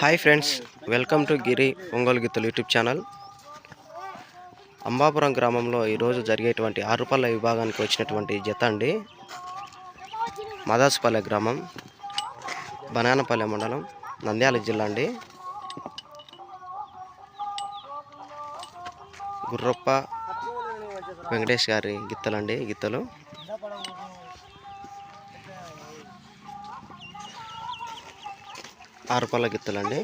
Hi friends welcome to Giri Ongole గిత్తులు YouTube channel. Ambapuram గ్రామంలో ఈరోజు జరిగేటువంటి ఆరుపల్లె విభాగానికి వచ్చినటువంటి జత అండి. మదాసుపల్లె గ్రామం బనానపల్లె మండలం నంద్యాల జిల్లా అండి. గుర్రప్ప వెంకటేష్ గారి గిత్తలండి గిత్తలు. ఆరుపల్ల గిత్తలండి.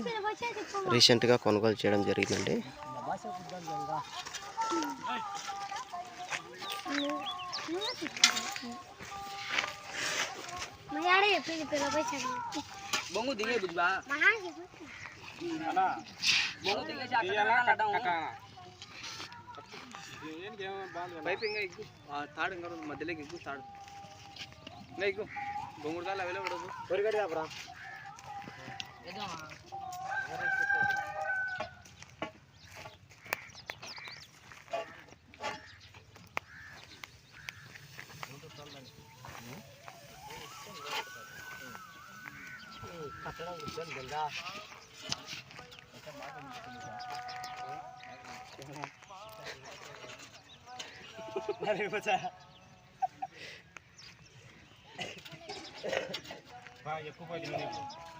రీసెంట్గా కొనుగోలు చేయడం జరిగిందండి. మయాడే చెప్పింది పిల్ల పైసలు బొంగు దిగే బుజ్బా మహా చెప్పు బొంగు దిగేసి ఎక్కు తాడు ఇంకా ఎక్కు బొంగుడు కాళ్ళు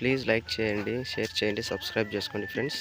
ప్లీజ్ లైక్ చేయండి షేర్ చేయండి సబ్స్క్రైబ్ చేసుకోండి ఫ్రెండ్స్.